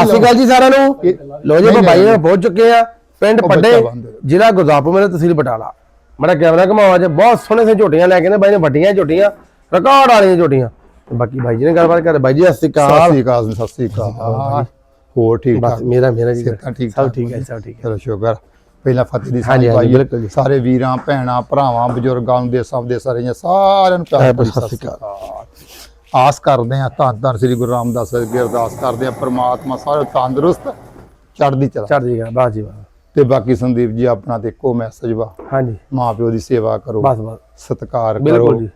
ਸਤਿ ਸ਼੍ਰੀ ਅਕਾਲ ਜੀ ਸਾਰਿਆਂ ਨੂੰ। ਲੋ ਜੀ ਬਾਈ ਨਾਲ ਪਹੁੰਚ ਚੁੱਕੇ ਆ। ਪਿੰਡ ਪੱਡੇ। ਜ਼ਿਲ੍ਹਾ ਗੁਰਦਾਸਪੁਰ ਮੇਰਾ ਤਹਿਸੀਲ ਬਟਾਲਾ। ਮੇਰਾ ਕੈਮਰਾ ਘਮਾਵਾ ਚ ਬਹੁਤ ਸੋਹਣੇ ਸੇ ਝੋਟੀਆਂ ਲੈ ਕੇ ਨੇ ਬਾਈ ਨੇ ਵੱਡੀਆਂ ਝੋਟੀਆਂ ਰਿਕਾਰਡ ਵਾਲੀਆਂ ਝੋਟੀਆਂ। ਬਾਕੀ ਬਾਈ ਜੀ ਨੇ ਗੱਲਬਾਤ ਕਰ ਬਾਈ ਜੀ ਸਤਿ ਸ਼੍ਰੀ ਸਤਿ ਅਕਾਲ ਸ੍ਰੀ ਅਕਾਲ ਸਤਿ ਸ੍ਰੀ ਅਕਾਲ। ਹੋਰ ਠੀਕ ਬਸ ਮੇਰਾ ਮੇਰਾ ਜੀ ਸਭ ਠਾਕ? ਹੈ ਸਭ ਠੀਕ ਹੈ। ਚਲੋ ਸ਼ੁਕਰ। ਪਹਿਲਾਂ ਫਤਿਹ ਦੀ ਸਾਂਝ ਜੀ। ਸਾਰੇ ਵੀਰਾਂ ਭੈਣਾਂ ਭਰਾਵਾਂ ਬਜ਼ੁਰਗਾਂ ਨੂੰ ਦੇਸਾਂ ਦੇ ਸਾਰੇ ਸਾਰਿਆਂ ਨੂੰ ਪਿਆਰ ਸਤਿ ਸਤਿ ਸ੍ਰੀ ਅਕਾਲ। ਆਸ ਕਰਦੇ ਆ ਧੰਨ ਧੰਨ ਸ੍ਰੀ ਗੁਰੂ ਰਾਮਦਾਸ ਜੀ ਅੱਗੇ ਅਰਦਾਸ ਕਰਦੇ ਆ ਪ੍ਰਮਾਤਮਾ ਸਾਰੇ ਤੰਦਰੁਸਤ ਚੜ੍ਹਦੀ ਚਲਾ ਚੜ੍ਹਦੀ ਗਾ ਬਾਸ ਜੀ ਬਾਸ। ਤੇ ਬਾਕੀ ਸੰਦੀਪ ਜੀ ਆਪਣਾ ਤੇ ਇੱਕੋ ਮੈਸੇਜ ਵਾ। ਹਾਂਜੀ। ਮਾਂ ਪਿਓ ਦੀ ਸੇਵਾ ਕਰੋ ਬਸ ਬਸ। ਸਤਿਕਾਰ ਬਿਲਕੁਲ ਕਰੋ ਜੀ।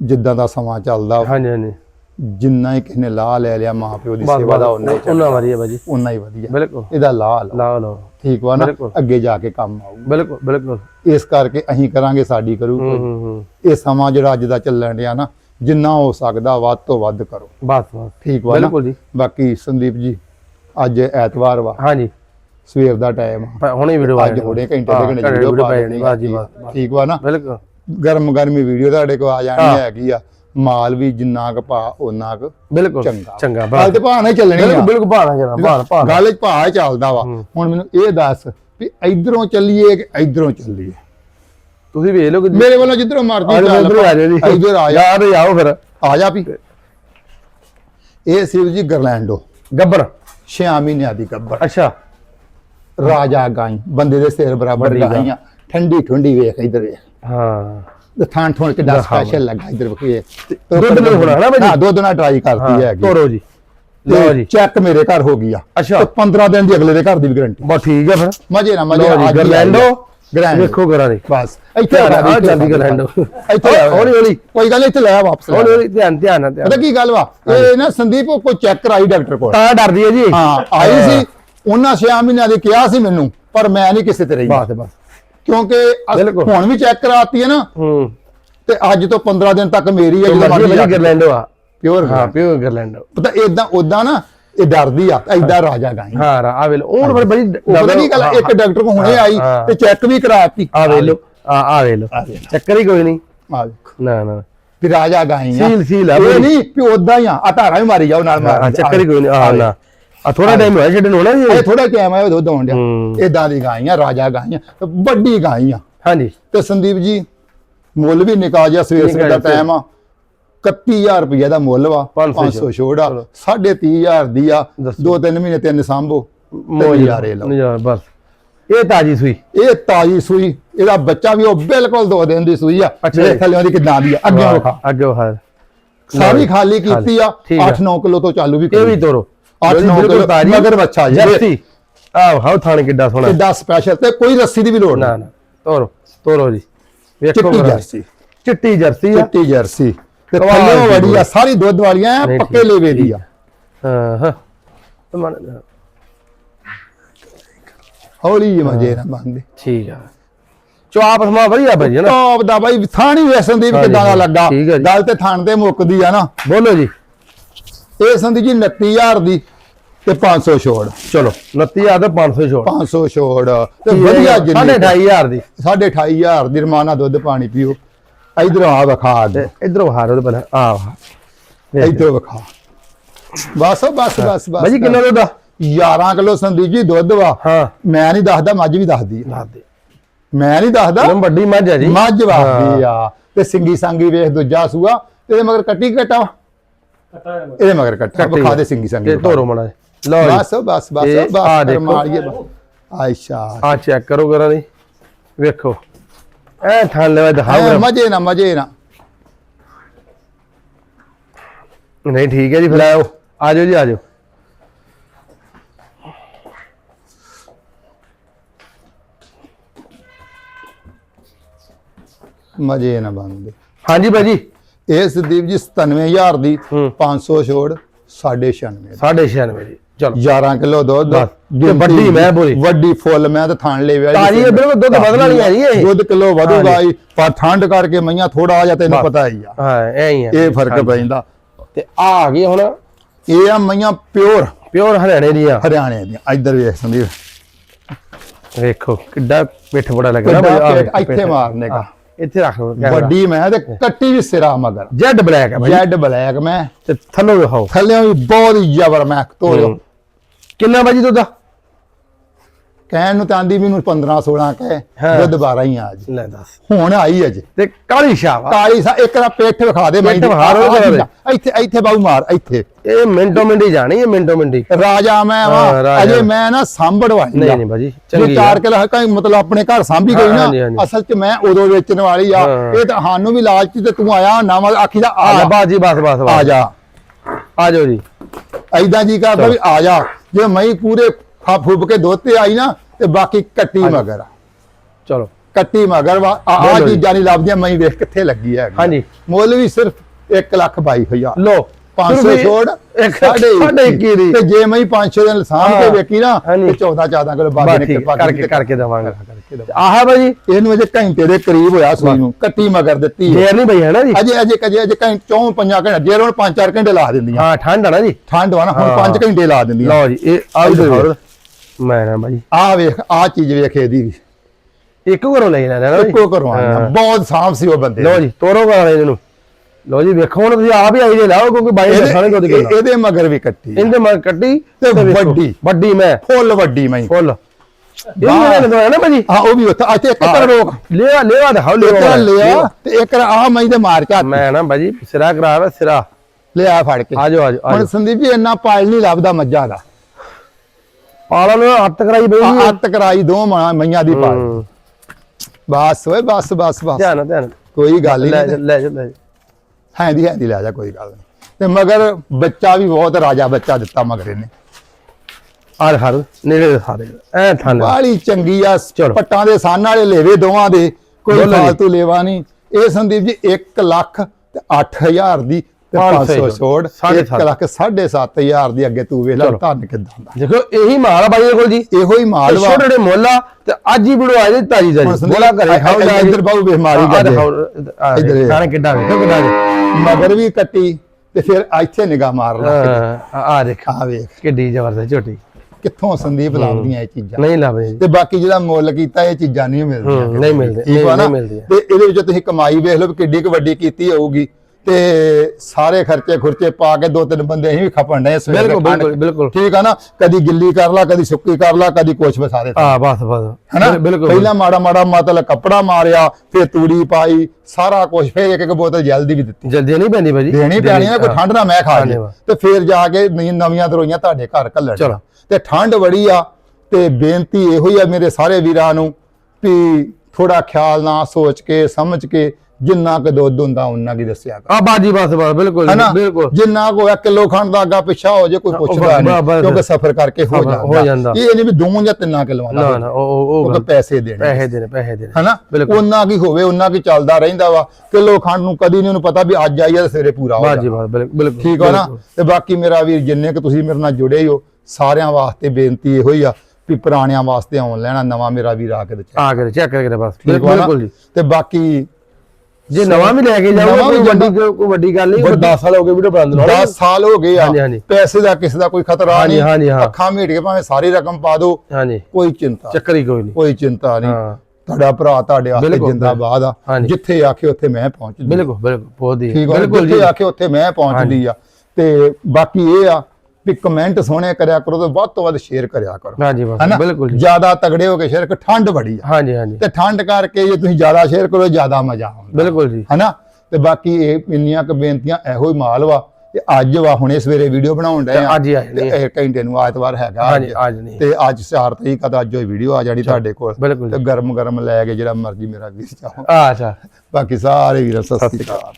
ਜਿੱਦਾਂ ਦਾ ਸਮਾਂ ਚੱਲਦਾ ਹਾਂਜੀ ਹਾਂਜੀ। ਜਿੰਨਾ ਹੀ ਕਿਸੇ ਨੇ ਲਾਹ ਲੈ ਲਿਆ ਮਾਂ ਪਿਓ ਦੀ ਬਸ ਸੇਵਾ ਦਾ ਬਸ। ਉਨਾ ਹੀ ਉਹਨਾਂ ਵਾਰੀ ਹੈ ਬਾਈ ਜੀ। ਉਨਾ ਹੀ ਵਧੀਆ। ਬਿਲਕੁਲ। ਇਹਦਾ ਲਾਹ ਲਓ। ਲਾਓ ਲਾਓ। ਠੀਕ ਵਾ ਨਾ? ਬਿਲਕੁਲ। ਅੱਗੇ ਜਾ ਕੇ ਕੰਮ ਆਊ ਬਿਲਕੁਲ ਬਿਲਕੁਲ। ਇਸ ਕਰਕੇ ਅਸੀਂ ਕਰਾਂਗੇ ਸਾਡੀ ਕਰੂ ਹੂੰ ਹੂੰ ਹੂੰ। ਇਹ ਸਮਾਂ ਜਿਹੜਾ ਅੱਜ ਦਾ ਚੱਲਣ ਡਿਆ ਨਾ ਜਿੰਨਾ ਹੋ ਸਕਦਾ ਵੱਧ ਤੋਂ ਵੱਧ ਕਰੋ। ਬਸ ਬਸ। ਠੀਕ ਵਾ ਨਾ? ਬਿਲਕੁਲ ਜੀ। ਬਾਕੀ ਸੰਦੀਪ ਜੀ ਅੱਜ ਐਤਵਾਰ ਵਾ। ਹਾਂਜੀ। ਸਵੇਰ ਦਾ ਟਾਈਮ ਆ। ਪ- ਹੁਣੇ ਵੀਡੀਓ ਅੱਜ ਹੁਣੇ ਘੰਟੇ ਦੇ ਘੰਟੇ ਵੀਡੀਓ ਪਾ ਦੇਣੀ ਬਾਸ ਜੀ ਬਾਸ ਠੀਕ ਵਾ ਨਾ? ਬਿਲਕੁਲ। ਗਰਮ ਗਰਮੀ ਵੀਡੀਓ ਤੁਹਾਡੇ ਕੋਲ ਆ ਜਾਣੀ ਹਾਂ। ਹੈਗੀ ਆ। ਮਾਲ ਵੀ ਜਿੰਨਾ ਕੁ ਪਾ ਉਹਨਾਂ ਕੁ ਬਿਲਕੁਲ। ਚੰਗਾ। ਚੰਗਾ ਗੱਲ ਬਾਸ ਤੇ ਨਹੀਂ ਚੱਲਣੀ ਬਿਲਕੁਲ ਆ ਬਿਲਕੁਲ ਭਾਣਾ ਜਨਾ ਭਾਣਾ ਭਾਣਾ ਗੱਲ ਚ ਭਾਅ ਚੱਲਦਾ ਵਾ। ਹੁਣ ਮੈਨੂੰ ਇਹ ਦੱਸ ਵੀ ਇਧਰੋਂ ਚੱਲੀਏ ਕਿ ਇਧਰੋਂ ਚੱਲੀਏ? ਤੁਸੀਂ ਵੇਖ ਲਓ ਕਿ ਮੇਰੇ ਵੱਲੋਂ ਜਿੱਧਰੋਂ ਆ ਜਾਓ, ਇੱਧਰ ਆ ਜਾਓ ਜੀ। ਇਧਰ ਆ ਜਾ। ਯਾਰ ਆਓ ਫਿਰ। ਆ ਜਾ ਵੀ। ਇਹ ਸਿਵ ਜੀ ਗਰਲੈਂਡੋ। ਗੱਬਰ। 6 ਮਹੀਨਿਆਂ ਦੀ ਗੱਬਰ। ਅੱਛਾ। ਰਾਜਾ ਗਾਈ। ਬੰਦੇ ਦੇ ਸਿਰ ਬਰਾਬਰ। ਗਾਈਆਂ। ਠੰਡੀ ਠੰਡੀ ਵੇਖ ਇਧਰ ਵੇਖ। ਹਾਂ। ਤੇ ਥਾਂ ਥੋਂ ਕਿੱਡਾ ਹਾਂ। ਸਪੈਸ਼ਲ ਲੱਗਾ ਇਧਰ ਵੇਖ। ਦੁੱਧ ਨਾਲ ਹੋਣਾ ਨਾ ਭਾਜੀ? ਹਾਂ ਦੁੱਧ ਨਾਲ ਟਰਾਈ ਕਰਤੀ ਹੈਗੀ। ਤੋਰੋ ਜੀ। ਲਓ ਜੀ। ਚੈੱਕ ਮੇਰੇ ਘਰ ਹੋ ਗਈ ਆ। ਅੱਛਾ। ਤੇ 15 ਦਿਨ ਦੀ ਅਗਲੇ ਦੇ ਘਰ ਦੀ ਵੀ ਗਾਰੰਟੀ ਬਸ ਠੀਕ ਹੈ ਫਿਰ। ਮਜੇ ਨਾ ਮਜੇ ਜੀ। ਗਰਲੈਂਡੋ। ਗ੍ਰੈਂਡ ਵੇਖੋ ਕਰਾਂ ਦੀ ਬਸ ਇੱਥੇ ਆ ਜਾਂਦੀ ਗਰਲੈਂਡੋ ਇੱਥੇ ਆ ਹੌਲੀ ਹੌਲੀ ਕੋਈ ਗੱਲ ਇੱਥੇ ਲੈ ਆ ਵਾਪਸ। ਹੌਲੀ ਹੌਲੀ ਧਿਆਨ ਧਿਆਨ ਨਾਲ ਪਤਾ ਕੀ ਗੱਲ ਵਾ ਇਹ ਨਾ ਸੰਦੀਪ ਉਹ ਕੋਈ ਚੈੱਕ ਕਰਾਈ ਡਾਕਟਰ ਕੋਲ ਤਾਂ ਡਰਦੀ ਹੈ ਜੀ ਹਾਂ ਆਈ ਸੀ ਉਹਨਾਂ 6 ਮਹੀਨਿਆਂ ਦੇ ਕਿਹਾ ਸੀ ਮੈਨੂੰ ਪਰ ਮੈਂ ਨਹੀਂ ਕਿਸੇ ਤੇ ਰਹੀ ਬਸ ਬਸ ਕਿਉਂਕਿ। ਹੁਣ ਵੀ ਚੈੱਕ ਕਰਾਤੀ ਹੈ ਨਾ ਹੂੰ ਤੇ ਅੱਜ ਤੋਂ 15 ਦਿਨ ਤੱਕ ਮੇਰੀ ਹੈ ਜਦੋਂ ਮਰਜ਼ੀ ਗਰਲੈਂਡੋ ਆ ਪਿਓਰ ਹਾਂ ਪਿਓ ਗਰਲੈਂਡੋ ਪਤਾ ਇਦਾਂ ਉਦਾਂ ਨਾ ਇਹ ਡਰਦੀ ਆ ਐਦਾਂ ਰਾਜਾ ਗਾਈ। ਹਾਂ ਆ ਵੇਲ ਉਹ ਫਿਰ ਬੜੀ ਪਤਾ ਕੀ ਗੱਲ ਇੱਕ ਡਾਕਟਰ ਕੋ ਹੁਣੇ ਆਈ ਹਾਂ। ਤੇ ਚੈੱਕ ਵੀ ਕਰਾਤੀ। ਆ ਵੇਲੋ ਆ ਆ ਵੇਲੋ ਚੱਕਰ ਹੀ ਕੋਈ ਨਹੀਂ। ਆ ਨਾ ਨਾ। ਵੀ ਰਾਜਾ ਗਾਈ ਆ। ਸੀਲ ਸੀਲ ਆ ਇਹ। ਨਹੀਂ ਵੀ ਉਦਾਂ ਹੀ ਆ ਆ ਧਾਰਾ ਵੀ ਮਾਰੀ ਜਾਓ ਨਾਲ ਮਾਰ ਹਾਂ ਚੱਕਰ ਹੀ ਕੋਈ ਨਹੀਂ। ਆ ਨਾ। ਆ ਥੋੜਾ ਟਾਈਮ ਹੋਇਆ ਛੱਡਣ ਹੋਣਾ ਇਹ? ਥੋੜਾ ਟਾਈਮ ਆਇਆ ਦੁੱਧ ਹੋਣ ਡਿਆ। ਹੂੰ। ਇਦਾਂ ਦੀ ਗਾਈਆਂ ਰਾਜਾ ਗਾਈਆਂ ਵੱਡੀ ਗਾਈਆਂ ਹਾਂਜੀ। ਤੇ ਸੰਦੀਪ ਜੀ ਮੁੱਲ ਵੀ ਨਿਕਾ ਜਿਹਾ ਸਵੇਰ ਸਵੇਰ ਦਾ ਟਾਈਮ ਆ। 31000 ਰੁਪਏ ਦਾ ਮੁੱਲ ਵਾ 500 500 ਛੋੜ ਆ 35000 ਦੀ ਆ। ਦੋ ਤਿੰਨ ਮਹੀਨੇ ਤਿੰਨ ਸਾਂਭੋ ਨਜ਼ਾਰੇ ਲਓ। ਨਜ਼ਾਰੇ ਬਸ। ਇਹ ਤਾਜੀ ਸੂਈ। ਇਹ ਤਾਜੀ ਸੂਈ ਇਹਦਾ ਬੱਚਾ ਵੀ ਉਹ ਬਿਲਕੁਲ ਦੋ ਦਿਨ ਦੀ ਸੂਈ ਆ ਅੱਛਾ। ਮੇਰੇ ਜੀ। ਥੱਲੇ ਦੀ ਕਿਦਾਂ ਦੀ ਆ ਅੱਗੇ ਵਿਖਾ। ਅੱਗੇ ਹਾਂ ਸਾਰੀ ਖਾਲੀ ਕੀਤੀ ਆ ਠੀਕ ਆ। 8-9 ਕਿਲੋ ਤੋਂ ਚਾਲੂ ਵੀ ਇਹ ਵੀ ਤੋਰੋ। 8-9 ਕਿਲੋ ਮਗਰ ਬੱਚਾ ਜਰਸੀ ਆਹ ਹਾਉ ਥਾਣ ਕਿੱਡਾ ਸੋਹਣਾ। ਕਿੱਡਾ ਸਪੈਸ਼ਲ ਤੇ ਕੋਈ ਰੱਸੀ ਦੀ ਵੀ ਲੋੜ ਨਾ ਤੋਰੋ ਤੋਰੋ ਜੀ। ਵੇਖੋ ਚਿੱਟੀ। ਜਰਸੀ। ਚਿੱਟੀ ਜਰਸੀ ਚਿੱਟੀ ਜਰਸੀ। ਤੇ ਦੀ ਵੜੀ ਆ ਸਾਰੀ ਦੁੱਧ ਵਾਲੀਆਂ ਐ ਪੱਕੇ ਲੇਵੇ ਦੀ ਆ। ਹਾਂ ਹਾਂ। ਤੇ ਮਨ- ਹੌਲੀ ਜਿਹੀ ਮਜੇ ਨਾਲ ਬੰਦੇ ਠੀਕ ਆ। ਚੁਆਪ ਸਮਾ ਵਧੀਆ ਭਾਈ ਨਾ। ਟੌਪ ਦਾ ਬਾਈ ਥਾਣੀ ਵੇ ਸੰਦੀਪ ਹਾਂਜੀ, ਕਿਦਾਂ ਦਾ ਲੱਗਾ। ਠੀਕ ਹੈ ਜੀ। ਗੱਲ ਤੇ ਥਾਣ ਤੇ ਮੁੱਕਦੀ ਆ ਨਾ। ਬੋਲੋ ਜੀ। ਇਹ ਸੰਦੀਪ ਜੀ 29000 ਦੀ ਤੇ 500 ਛੋੜ। ਚਲੋ 29 ਆ ਤੇ 500 ਛੋੜ। 500 ਛੋੜ। ਤੇ ਵਧੀਆ ਜਿੰਨੀ 28000 ਦੀ। 28500 ਦੀ ਰਮਾਨਾ ਦੁੱਧ ਪਾਣੀ ਪੀਓ। ਇਧਰੋਂ ਆ ਵਿਖਾ ਦੇ। ਇਧਰੋਂ ਹਾਰ ਉਹਦੇ ਪਹਿਲਾਂ ਆ ਇਧਰੋਂ ਵਿਖਾ। ਬਸ ਬਸ ਬਸ ਬਸ। ਭਾਜੀ ਕਿੰਨਾ ਦੁੱਧ ਆ? 11 ਕਿਲੋ ਸੰਦੀਪ ਜੀ ਦੁੱਧ ਵਾ। ਹਾਂ। ਮੈਂ ਨਹੀਂ ਦੱਸਦਾ ਮੱਝ ਵੀ ਦੱਸਦੀ ਆ। ਦੱਸ ਦੇ। ਮੈਂ ਨਹੀਂ ਦੱਸਦਾ। ਨੰਬਰ ਵੱਡੀ ਮੱਝ ਆ ਜੀ। ਮੱਝ ਵਾਦੀ ਆ। ਤੇ ਸਿੰਗੀ ਸੰਗੀ ਵੇਖ ਦੂਜਾ ਸੂਆ। ਇਹਦੇ ਮਗਰ ਕੱਟੀ ਕਟਾ ਇਹਦੇ ਮਗਰ। ਕੱਟਾ। ਕੱਟੀ ਵਿਖਾ ਦੇ ਸਿੰਗੀ ਸੰਗੀ ਤੇ ਤੋਰੋ ਮਣਾ ਲਓ ਬਸ ਬਸ ਬਸ ਬਸ। ਫਿਰ ਦੇਖੋ। ਆਇਸ਼ਾ ਆ ਚੈੱਕ ਕਰੋ ਕਰਾਂ ਦੀ। ਵੇਖੋ। ਐ ਥਾਂ ਲੈਵਾ ਦਿਖਾਓ ਐ ਜਰਾ। ਮਜੇ ਨਾ ਮਜੇ ਨਾ ਨਹੀਂ ਠੀਕ ਹੈ ਜੀ ਫਿਰ ਆਓ ਆ ਜਾਓ ਜੀ ਆ ਜਾਓ ਮਜੇ ਨਾ ਬੰਦੇ ਹਾਂਜੀ ਭਾਜੀ ਇਹ ਸੰਦੀਪ ਜੀ 97000 ਦੀ ਹੂੰ। 500 ਛੋੜ 96 96 ਜੀ ਚਲੋ 11 ਕਿਲੋ ਦੁੱਧ ਬਸ। ਤੇ ਵੱਡੀ ਮੈਂ ਬੋਲੀ। ਵੱਡੀ ਫੁੱਲ ਮੈਂ ਤੇ ਥਾਣ ਲੈ ਵਿਆ ਤਾਜ਼ੀ ਬਿਲਕੁਲ ਦੁੱਧ ਵਧਣ ਵਾਲੀ ਹੈ ਜੀ ਇਹ। ਦੁੱਧ ਕਿਲੋ ਵਧੂਗਾ ਹੀ ਪਰ ਠੰਡ ਕਰਕੇ ਮਈਆਂ ਥੋੜਾ ਆ ਜਾ ਤੈਨੂੰ। ਪਤਾ ਹੀ ਆ। ਹਾਂ ਐ ਹੀ ਆ। ਇਹ ਫ਼ਰਕ ਪੈਂਦਾ। ਤੇ ਆ ਆ ਗਈ ਹੁਣ। ਇਹ ਆ ਮਈਆਂ ਪਿਓਰ। ਪਿਓਰ ਹਰਿਆਣੇ ਦੀ ਆ ਹਰਿਆਣੇ ਦੀਆਂ। ਇੱਧਰ ਵੇਖ ਸੰਦੀਪ। ਵੇਖੋ ਕਿੱਡਾ ਪਿੱਠ ਬੜਾ ਲੱਗਦਾ ਵੇਖੋ, ਇੱਥੇ ਮਾਰਨੇ ਦਾ ਇੱਥੇ ਰੱਖ ਵੱਡੀ ਮੈਂ ਤੇ ਕੱਟੀ ਵੀ ਸਿਰਾ ਮਗਰ। ਜੈਡ ਬਲੈਕ ਹੈ ਭਾਈ ਜੈਡ ਬਲੈਕ ਮੈਂ। ਤੇ ਥੱਲੋਂ ਦਿਖਾਓ। ਥੱਲੇ ਵੀ ਬਹੁਤ ਜ਼ਬਰ ਮੈਂ ਤੋੜਿਓ। ਕਿੰਨਾ ਬਾਜੀ ਦੁੱਧ ਕਹਿਣ ਨੂੰ ਤਾਂ ਆਂਦੀ ਮੈਨੂੰ 15 16 ਕਹੇ। ਦੁੱਧ 12 ਹੀ ਆ ਜੀ ਲੈ ਦੱਸ ਹੁਣ ਆਈ ਅਜੇ ਤੇ ਕਾਲੀ ਸ਼ਾਹ ਵਾ ਕਾਲੀ ਸਾ ਇੱਕ ਦਾ ਪੇਠ ਵਿਖਾ ਦੇ ਮੈਂ। ਇੱਥੇ ਇੱਥੇ ਬਾਹੂ ਮਾਰ ਇੱਥੇ ਇਹ ਮਿੰਟੋ ਮਿੰਟੀ ਜਾਣੀ ਹੈ ਮਿੰਟੋ ਮਿੰਟੀ ਰਾਜਾ ਮੈਂ ਵਾ। ਅਜੇ ਮੈਂ ਨਾ ਸਾਂਭੜਵਾਈ ਨਹੀਂ ਨਹੀਂ ਬਾਜੀ ਜੇ ਚੰਗੀ। ਚਾਰ ਕਿਲੋ ਹਕਾ ਮਤਲਬ ਆਪਣੇ ਘਰ ਸਾਂਭੀ ਗਈ ਨਾ। ਅਸਲ 'ਚ ਮੈਂ ਉਦੋਂ ਵੇਚਣ ਵਾਲੀ ਆ। ਇਹ ਤਾਂ ਸਾਨੂੰ ਵੀ ਲਾਲਚ ਤੇ ਤੂੰ ਆਇਆ ਨਵਾਂ ਆਖੀ ਦਾ ਆ ਜਾ ਜਾ ਬਾਜੀ ਬਸ ਬਸ ਬਸ। ਆ ਜਾ ਆ ਜਾਓ ਜੀ ਐਦਾਂ ਜੀ ਕਰਦਾ ਵੀ ਆ ਜਾ ਜੇ ਮੈਂ ਪੂਰੇ ਫੱਬ ਫੁੱਬ ਕੇ ਦੋਤੇ ਆਈ ਨਾ ਤੇ ਬਾਕੀ ਕੱਟੀ ਮਗਰ ਆ। ਚਲੋ ਕੱਟੀ ਮਗਰ ਆ ਆਹ। ਚੀਜ਼ਾਂ ਨਹੀਂ ਲੱਭਦੀਆਂ ਮੈਂ ਵੇਖ ਕਿੱਥੇ ਲੱਗੀ ਹੈ ਹਾਂਜੀ। ਮੁੱਲ ਵੀ ਸਿਰਫ 1 ਲੱਖ 22 ਹਜ਼ਾਰ ਲੋ 500 ਛੋੜ ਇੱਕ ਸਾਢੇ ਸਾਢੇ ਇੱਕੀ ਦੀ। ਤੇ ਜੇ ਮੈਂ 500 ਦਿਨ ਸਾਂਭ ਕੇ ਹਾਂ। ਵੇਖੀ ਨਾ। ਤੇ 14 14 ਕਿਲੋ ਬਸ ਨੇ ਕਿਰਪਾ ਕਰਕੇ। ਕਰਕੇ ਦਵਾਂਗੇ। ਆਹ ਬਾਜੀ ਇਹਨੂੰ ਅਜੇ ਘੰਟੇ ਦੇ ਕਰੀਬ ਹੋਇਆ ਸੂਈ ਨੂੰ ਕੱਟੀ ਮਗਰ ਦਿੱਤੀ ਹੈ। ਦੇਰ ਨਹੀਂ ਪਈ ਹੈ ਨਾ ਜੀ ਅਜੇ ਅਜੇ ਕਜੇ ਅਜੇ ਘੰਟੇ ਚੌਂ ਪੰਜਾਂ ਘੰਟੇ ਜੇ ਹੁਣ 5-4 ਘੰਟੇ ਲਾ ਦਿੰਦੀਆਂ ਹਾਂ ਠੰਡ ਆ ਨਾ ਜੀ ਠੰਡ ਨਾ ਹੁਣ ਹਾਂ। 5 ਘੰਟੇ ਲਾ ਦਿੰਦੀਆਂ ਲਓ ਜੀ ਇਹ ਆ ਦਿਖਾਓ ਵੇਖ। ਮੈਂ ਨਾ ਬਾਜੀ ਆਹ ਵੇਖ ਆਹ ਚੀਜ਼ ਵੇਖ ਇਹਦੀ ਵੀ। ਇੱਕੋ ਘਰੋਂ ਲੈ ਲੈਣਾ ਨਾ ਇੱਕੋ ਕਰਵਾਈਆਂ ਹਾਂ। ਬਹੁਤ ਸਾਂਭ ਸੀ ਉਹ ਬੰਦੇ ਲਓ ਜੀ ਤੋਰੋ ਕਰਾਣੇ ਇਹਨੂੰ ਲਓ ਜੀ ਵੇਖੋ ਹੁਣ ਤੁਸੀਂ ਆਪ ਹੀ ਆਈ ਜੇ ਲਾਓ ਕਿਉਂਕਿ ਬਾਈ ਇਹਦੇ- ਦੱਸਣੇ ਕਿਉਂ ਦੀ ਇਹਦੇ ਮਗਰ ਵੀ ਕੱਟੀ ਇਹਦੇ ਮਰ ਕੱਟੀ ਤੇ ਵੇਖੋ, ਵੱਡੀ। ਵੱਡੀ ਮੈਂ। ਫੁੱਲ ਵੱਡੀ ਮੈਂ। ਫੁੱਲ। ਇਹ ਵਾਹ। ਮੇਰੇ ਲਗਾਇਆ ਨਾ ਬਾਜੀ ਆ ਉਹ ਵੀ ਉੱਥੇ ਅੱਛਾ ਇੱਕ ਤਰ੍ਹਾਂ ਰੋਕ। ਲਿਆ ਲਿਆ ਦਿਖਾਓ ਇੱਕ ਲਿਆ ਲਿਆ ਤੇ ਇੱਕ ਆ ਮੈਂ ਦੇ ਮਾਰ ਕੇ ਹੱਥ ਮੈਂ ਨਾ ਬਾਜੀ ਸਿਰਾ ਕਰਾਵਾ ਸਿਰਾ। ਲਿਆ ਫੜ ਕੇ। ਆਜੋ ਆਜੋ ਹੁਣ ਆਜੋ ਸੰਦੀਪ ਜੀ ਇੰਨਾ ਪਾਇਲ ਨਹੀਂ ਲੱਭਦਾ ਮੱਝਾਂ ਦਾ। ਪਾਲਾ ਨੂੰ ਹੱਥ ਕਰਾਈ ਬਈ। ਅੱਤ ਕਰਾਈ ਦੋ ਮਾਂ- ਮਈਆਂ ਦੀ ਪਾਲ। ਬਸ ਓਏ ਬਸ ਬਸ ਬਸ। ਧਿਆਨ ਧਿਆਨ। ਕੋਈ ਗੱਲ ਲੈ ਨਹੀਂ। ਲੈ ਜਾ ਲੈ ਜਾ। ਹੈ ਦੀ ਹੈ ਦੀ ਲੈ ਜਾ ਕੋਈ ਗੱਲ ਨਹੀਂ। ਤੇ ਮਗਰ ਬੱਚਾ ਵੀ ਬਹੁਤ ਰਾਜਾ ਬੱਚਾ ਦਿੱਤਾ ਮਗਰ ਇਹਨੇ। ਆ ਦਿਖਾ ਦੋ ਨੇੜੇ ਦਿਖਾ ਦੇ ਐ ਠੰਡ। ਬਾਲੀ ਚੰਗੀ ਆ। ਚਲੋ। ਪੱਟਾਂ ਦੇ ਸਾਨ ਵਾਲੇ ਲੇਵੇ ਦੋਵਾਂ ਦੇ। ਕੋਈ। ਫਾਲਤੂ ਲੇਵਾ ਨਹੀਂ। ਇਹ ਸੰਦੀਪ ਜੀ 1 ਲੱਖ ਤੇ 8000 ਦੀ ਤੇ ਪੰਜ ਸੌ 500 ਛੋੜ ਸਾਢੇ 1 ਸੱਤ। ਲੱਖ 7500 ਦੀ ਅੱਗੇ ਤੂੰ ਵੇਖ ਲੈ ਚਲੋ। ਧੰਨ ਕਿਦਾਂ ਦਾ। ਦੇਖੋ ਇਹੀ ਮਾਲ ਆ ਬਾਈ ਦੇ ਕੋਲ ਜੀ। ਇਹੋ ਹੀ ਮਾਲ ਵਾ। ਛੋਟੇ ਛੋਟੇ ਮੁੱਲ ਆ ਤੇ ਅੱਜ ਹੀ ਵੀਡੀਓ ਆਈ ਤਾਜੀ ਹੁਣ ਤਾਜੀ ਸੰਦੀਪ ਬੋਲਾ ਘਰੇ ਇੱਧਰ- ਖਾਓ ਜਾ ਇੱਧਰ ਬਾਹੂ ਵੇਖ ਮਾਰੀ ਆ ਜਾਂਦੇ। ਦਿਖਾਓ ਆ ਇੱਧਰ ਇਹ। ਖਾਣੇ ਕਿੱਡਾ ਵੇਖੋ ਕਿੱਡਾ ਵੇ। ਮਗਰ ਵੀ ਕੱਟੀ ਤੇ ਫਿਰ ਇੱਥੇ ਨਿਗਾਹ ਮਾਰ ਲਾ ਆ ਦੇਖ। ਆ ਵੇਖ। ਕਿੱਡੀ ਜ਼ਬਰਦਸਤ ਝੋਟੀ। ਕਿੱਥੋਂ ਸੰਦੀਪ ਲੱਭਦੀਆਂ ਇਹ ਚੀਜ਼ਾਂ? ਨਹੀਂ ਤੇ ਬਾਕੀ ਜਿਹੜਾ ਮੁੱਲ ਕੀਤਾ ਇਹ ਚੀਜ਼ਾਂ ਨਹੀਂ ਮਿਲਦੀਆਂ ਨਹੀਂ। ਤੇ ਇਹਦੇ ਵਿੱਚ ਤੁਸੀਂ ਕਮਾਈ ਵੇਖ ਲਓ ਕਿੱਡੀ ਕੁ ਵੱਡੀ ਕੀਤੀ ਹੋਊਗੀ। ਤੇ ਸਾਰੇ ਖਰਚੇ ਖੁਰਚੇ ਪਾ ਕੇ ਦੋ ਤਿੰਨ ਬੰਦੇ ਅਸੀਂ ਵੀ ਖਪਣ ਡਏ ਸਵੇਰ ਬਿਲਕੁਲ ਬਿਲਕੁਲ ਬਿਲਕੁਲ। ਠੀਕ ਆ ਨਾ? ਕਦੀ ਗਿੱਲੀ ਕਰ ਲਾ ਕਦੀ ਸੁੱਕੀ ਕਰ ਲਾ ਕਦੀ ਕੁਛ ਵਸਾਰੇ ਆ ਬਸ ਬਸ। ਹਨਾ? ਪਹਿਲਾਂ ਮਾੜਾ ਮਾੜਾ ਮਤਲਬ ਕੱਪੜਾ ਮਾਰਿਆ ਫਿਰ ਤੂੜੀ ਪਾਈ ਸਾਰਾ ਕੁਝ ਫਿਰ ਇੱਕ ਇੱਕ ਬੋਤਲ ਜਲ ਦੀ ਵੀ ਦਿੱਤੀ। ਜਲਦੀ ਨਹੀਂ ਪੈਂਦੀ ਭਾਜੀ। ਦੇਣੀ ਪੈਣੀ ਆ ਕੋਈ ਠੰਡ ਨਾ ਮੈਂ ਖਾ ਵਾਹ। ਤੇ ਫਿਰ ਜਾ ਕੇ ਨਵੀਂ- ਨਵੀਆਂ ਦਰੋਈਆਂ ਤੁਹਾਡੇ ਘਰ ਚਲੋ। ਤੇ ਠੰਡ ਬੜੀ ਆ ਤੇ ਬੇਨਤੀ ਇਹੋ ਹੀ ਆ ਮੇਰੇ ਸਾਰੇ ਵੀਰਾਂ ਨੂੰ ਵੀ ਥੋੜਾ ਖਿਆਲ ਨਾਲ ਸੋਚ ਕੇ ਸਮਝ ਕੇ ਜਿੰਨਾ ਕੁ ਦੁੱਧ ਹੁੰਦਾ ਉਹਨਾਂ ਕੀ ਦੱਸਿਆ ਕਰ। ਆ ਬਾਜੀ ਬਸ ਬਸ ਬਿਲਕੁਲ ਹਨਾ? ਬਿਲਕੁਲ। ਜਿੰਨਾ ਕੋ ਕਿਲੋ ਖੰਡ ਦਾ ਅੱਗਾ ਪਿੱਛਾ ਹੋ ਜੇ ਕੋਈ ਪੁੱਛਦਾ ਨਹੀਂ ਕਿਉਂਕਿ ਸਫਰ ਕਰਕੇ ਹੋ ਹੋ ਜਾਂਦਾ। ਇਹ ਨਹੀਂ ਵੀ ਦੋ ਜਾਂ ਤਿੰਨਾਂ ਕਿਲੋਆਂ ਦਾ ਨਾ ਨਾ ਉਹ ਉਹ- ਪੈਸੇ ਦੇਣੇ। ਪੈਸੇ ਦੇਣੇ ਪੈਸੇ ਦੇਣੇ। ਹਨਾ? ਬਿਲਕੁਲ। ਉਹਨਾਂ ਕੀ ਹੋਵੇ ਉਹਨਾਂ ਕੀ ਚੱਲਦਾ ਰਹਿੰਦਾ ਵਾ। ਕਿਲੋ ਖੰਡ ਨੂੰ ਕਦੀ ਨਹੀਂ ਉਹਨੂੰ ਪਤਾ ਵੀ ਅੱਜ ਆਈ ਆ ਤੇ ਸਵੇਰੇ ਪੂਰਾ ਹੋ ਬਾਜੀ ਬਸ ਬਿਲਕੁਲ ਠੀਕ ਆ ਨਾ। ਤੇ ਬਾਕੀ ਮੇਰਾ ਵੀਰ ਜਿੰਨੇ ਕਿ ਤੁਸੀਂ ਮੇਰੇ ਨਾਲ ਜੁੜੇ ਹੋ ਸਾਰਿਆਂ ਵਾਸਤੇ ਬੇਨਤੀ ਇਹੋ ਹੀ ਆ ਵੀ ਪੁਰਾਣਿਆਂ ਵਾਸਤੇ ਆਉਣ ਲੈਣਾ ਨਵਾਂ ਮੇਰਾ ਵੀਰ ਆ ਕੇ check ਆ ਕੇ ਚੈੱਕ ਕਰਕੇ ਬਸ? ਬਿਲਕੁਲ ਜੀ। ਤੇ ਬਾਕੀ ਜੇ ਨਵਾਂ ਵੀ ਲੈ ਕੇ ਜਾਓਗੇ ਕੋਈ ਵੱਡੀ। ਕੋਈ ਵੱਡੀ ਗੱਲ ਨਹੀਂ ਵੱਡੀ- 10 ਸਾਲ ਹੋ ਗਏ ਵੀਡੀਓ ਬਣਾਉਂਦੇ ਨੂੰ। 10 ਸਾਲ ਹੋ ਗਏ ਆ। ਪੈਸੇ ਦਾ ਕਿਸੇ ਦਾ ਕੋਈ ਖਤਰਾ ਨਹੀਂ। ਹਾਂ। ਅੱਖਾਂ ਮੀਟ ਕੇ ਭਾਵੇਂ ਸਾਰੀ ਰਕਮ ਪਾ ਦਿਓ ਕੋਈ ਚਿੰਤਾ ਚੱਕਰ ਹੀ ਕੋਈ ਨਹੀਂ। ਕੋਈ ਚਿੰਤਾ ਨਹੀਂ। ਹਾਂ। ਤੁਹਾਡਾ ਭਰਾ ਤੁਹਾਡੇ ਬਿਲਕੁਲ, ਜਿੰਦਾਬਾਦ ਆ। ਜਿੱਥੇ ਆਖੇ ਉੱਥੇ ਮੈਂ ਪਹੁੰਚਦੀ ਬਿਲਕੁਲ ਬਿਲਕੁਲ। ਬਹੁਤ ਆ ਬਿਲਕੁਲ ਜੀ। ਜਿੱਥੇ ਆਖੇ ਉੱਥੇ ਮੈਂ ਪਹੁੰਚਦੀ ਆ। ਤੇ ਬਾਕੀ ਇਹ ਆ ਵੀ ਕਮੈਂਟ ਸੋਹਣੇ ਕਰਿਆ ਕਰੋ ਤੇ ਵੱਧ ਤੋਂ ਵੱਧ ਸ਼ੇਅਰ ਕਰਿਆ ਕਰੋ। ਹਾਂਜੀ ਬਸ ਬਿਲਕੁਲ ਜੀ। ਜ਼ਿਆਦਾ ਤਗੜੇ ਹੋ ਕੇ ਸ਼ੇਅਰ ਕਰ ਠੰਡ ਬੜੀ ਆ। ਹਾਂਜੀ ਹਾਂਜੀ। ਤੇ ਠੰਡ ਕਰਕੇ ਜੇ ਤੁਸੀਂ ਜ਼ਿਆਦਾ ਸ਼ੇਅਰ ਕਰੋ ਜ਼ਿਆਦਾ ਮਜ਼ਾ ਆਉਂਦਾ। ਬਿਲਕੁਲ ਜੀ। ਹਨਾ? ਤੇ ਬਾਕੀ ਇਹ ਇੰਨੀਆਂ ਕੁ ਬੇਨਤੀਆਂ ਇਹੋ ਹੀ ਮਾਲ ਵਾ। ਤੇ ਅੱਜ ਵਾ ਹੁਣੇ ਸਵੇਰੇ ਵੀਡੀਓ ਬਣਾਉਣ ਡਏ ਆ। ਅੱਜ ਹੀ ਆ ਜਾਣੀ ਤੇ ਇਹ ਘੰਟੇ ਨੂੰ ਆਤਵਾਰ ਹੈਗਾ ਹਾਂਜੀ ਅੱਜ। ਨਹੀਂ। ਤੇ ਅੱਜ 4 ਤਰੀਕ ਤਾਂ ਅੱਜ ਉਹ ਵੀਡੀਓ ਆ ਜਾਣੀ ਤੁਹਾਡੇ ਕੋਲ। ਬਿਲਕੁਲ ਤੇ ਗਰਮ ਗਰਮ ਲੈ ਕੇ ਜਿਹੜਾ ਮਰਜ਼ੀ ਮੇਰਾ ਵੀਰ ਚਾਹੋ। ਅੱਛਾ। ਬਾਕੀ ਸਾਰੇ ਵੀਰਾਂ ਸਤਿ ਸ੍ਰੀ ਅਕਾਲ।